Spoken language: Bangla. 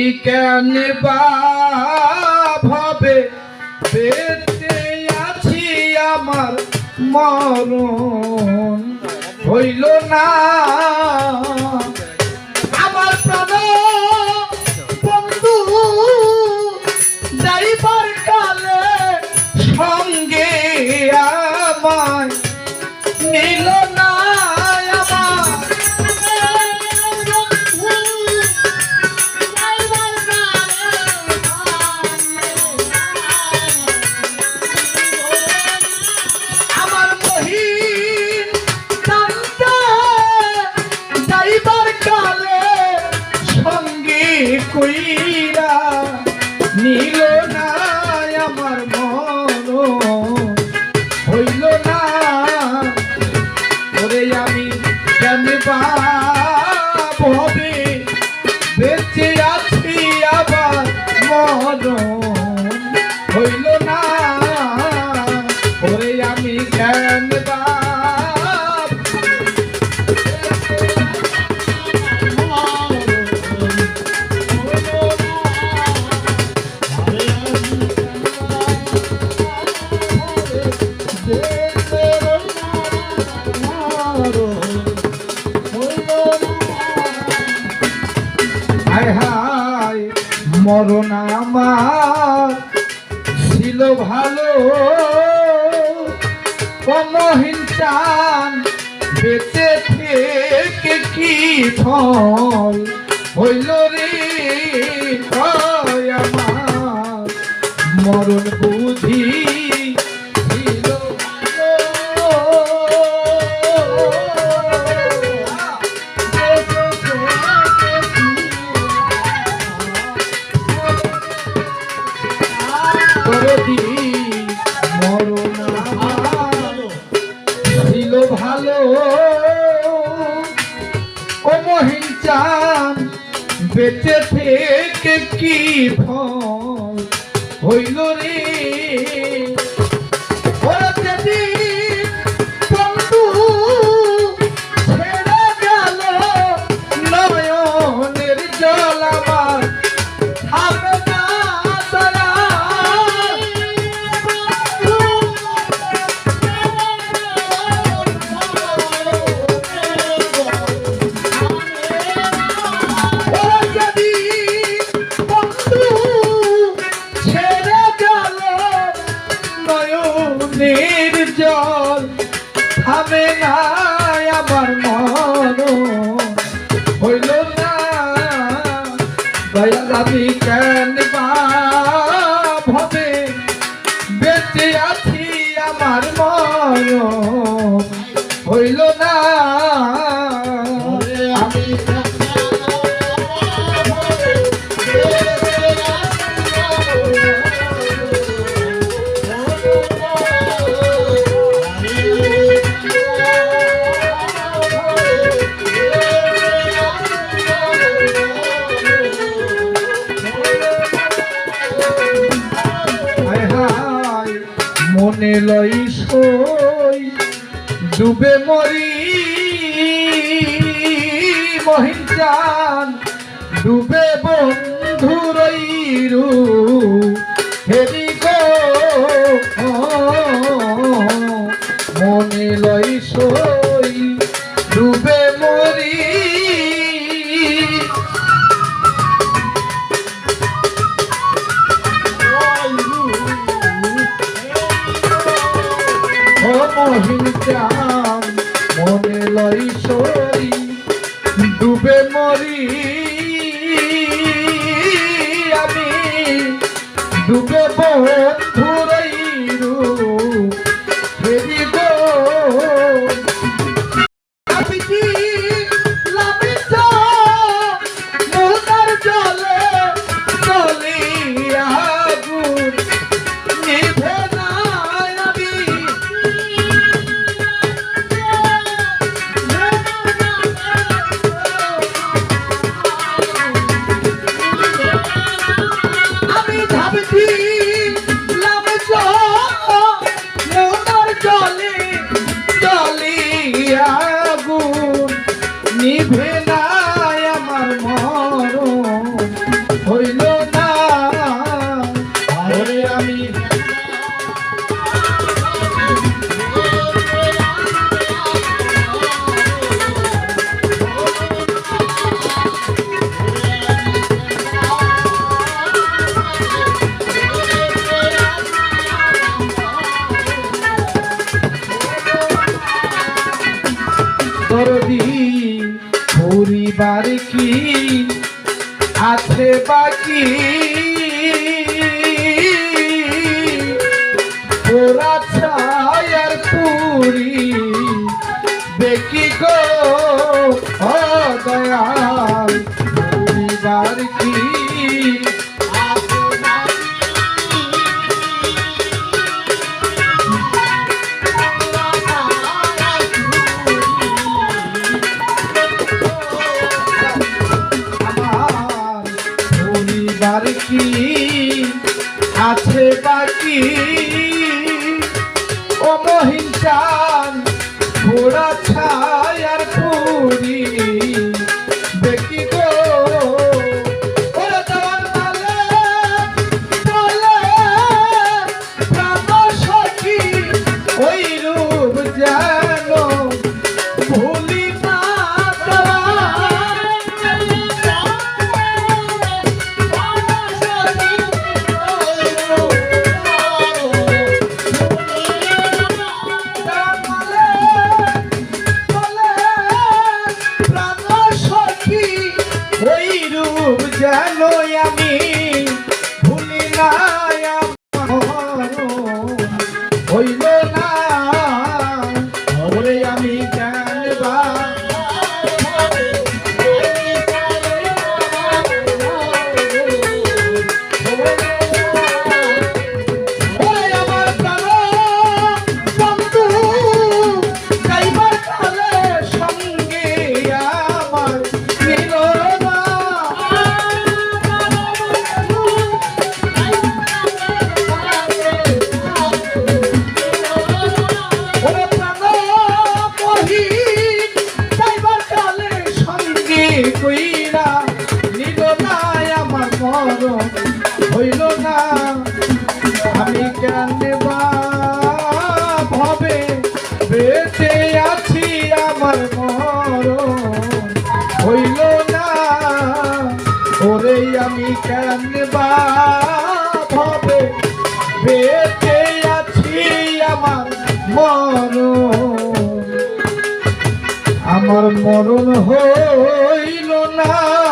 কেন ভাবে বেঁচে আছি আমার মরণ হইল না। నీలో মরণ আমার। ছিল ভালো। কমহীন চান বেঁচে থেকে কি ফল? হইল রে আমার। মরণ বুঝি করবি মরণ ভালো ও মহিন চান বেঁচে থেকে কি ফল? হইল থামে না আমার মন। হইল না। দয়াল আমি কেন ভাবে বেঁচে আছি আমার মন? মনে লই সই ডুবে মরি মহিজান ডুবে বন্ধু রইরু। চাম মনে লই সই বাকি ওরা বাকি আছে বাকি ও মহিষা না বেঁচে আছি আমার মরণ। হইল না। ওরে আমি কেন ভাবে বেঁচে আছি আমার মরণ? আমার মরণ হইল না।